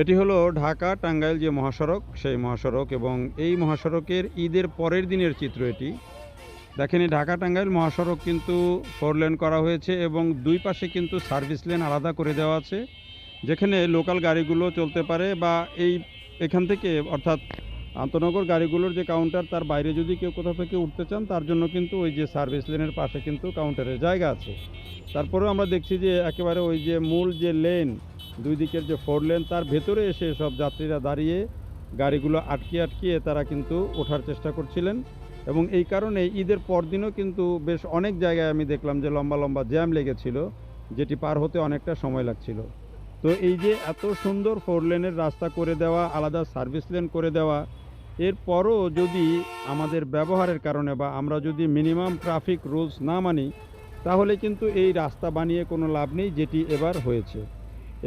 এটি হলো ঢাকা টাঙ্গাইল যে মহাসড়ক, সেই মহাসড়ক এবং এই মহাসড়কের ঈদের পরের দিনের চিত্র এটি। দেখেন এই ঢাকা টাঙ্গাইল মহাসড়ক কিন্তু ফোর লেন করা হয়েছে এবং দুই পাশে কিন্তু সার্ভিস লেন আলাদা করে দেওয়া আছে। যেখানে লোকাল গাড়িগুলো চলতে পারে বা এই এখান থেকে অর্থাৎ আন্তনগর গাড়িগুলোর যে কাউন্টার তার বাইরে যদি কেউ কোথাও থেকে উঠতে চান, তার জন্য কিন্তু ওই যে সার্ভিস লেনের পাশে কিন্তু কাউন্টারের জায়গা আছে। তারপরেও আমরা দেখছি যে একেবারে ওই যে মূল যে লেন দুই দিকের যে ফোর লেন তার ভেতরে এসে সব যাত্রীরা দাঁড়িয়ে গাড়িগুলো আটকে আটকিয়ে তারা কিন্তু ওঠার চেষ্টা করছিলেন। এবং এই কারণে ঈদের পরদিনও কিন্তু বেশ অনেক জায়গায় আমি দেখলাম যে লম্বা লম্বা জ্যাম লেগেছিল, যেটি পার হতে অনেকটা সময় লাগছিল। তো এই যে এত সুন্দর ফোর লেনের রাস্তা করে দেওয়া, আলাদা সার্ভিস লেন করে দেওয়া এরপরও যদি আমাদের ব্যবহারের কারণে বা আমরা যদি মিনিমাম ট্রাফিক রুলস না মানি, তাহলে কিন্তু এই রাস্তা বানিয়ে কোনো লাভ নেই যেটি এবার হয়েছে।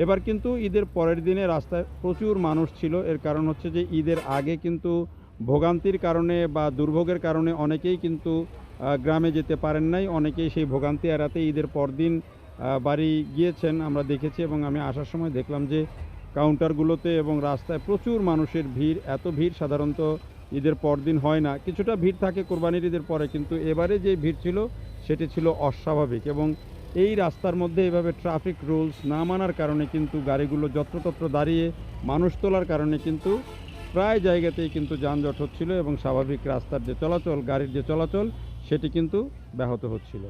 এবার কিন্তু ঈদের পরের দিনে রাস্তায় প্রচুর মানুষ ছিল। এর কারণ হচ্ছে যে ঈদের আগে কিন্তু ভোগান্তির কারণে বা দুর্ভোগের কারণে অনেকেই কিন্তু গ্রামে যেতে পারেন নাই। অনেকেই সেই ভোগান্তি এড়াতে ঈদের পরদিন বাড়ি গিয়েছেন। আমরা দেখেছি এবং আমি আসার সময় দেখলাম যে কাউন্টারগুলোতে এবং রাস্তায় প্রচুর মানুষের ভিড়, এত ভিড় সাধারণত ঈদের পরদিন হয় না। কিছুটা ভিড় থাকে কোরবানির ঈদের পরে, কিন্তু এবারে যে ভিড় ছিল, সেটি ছিল অস্বাভাবিক এবং এই রাস্তার মধ্যে এভাবে ট্রাফিক রুলস না মানার কারণে কিন্তু গাড়িগুলো যত্রতত্র দাঁড়িয়ে, মানুষ তোলার কারণে কিন্তু প্রায় জায়গাতেই কিন্তু যানজট হচ্ছিল এবং স্বাভাবিক রাস্তার যে চলাচল, গাড়ির যে চলাচল, সেটি কিন্তু ব্যাহত হচ্ছিল।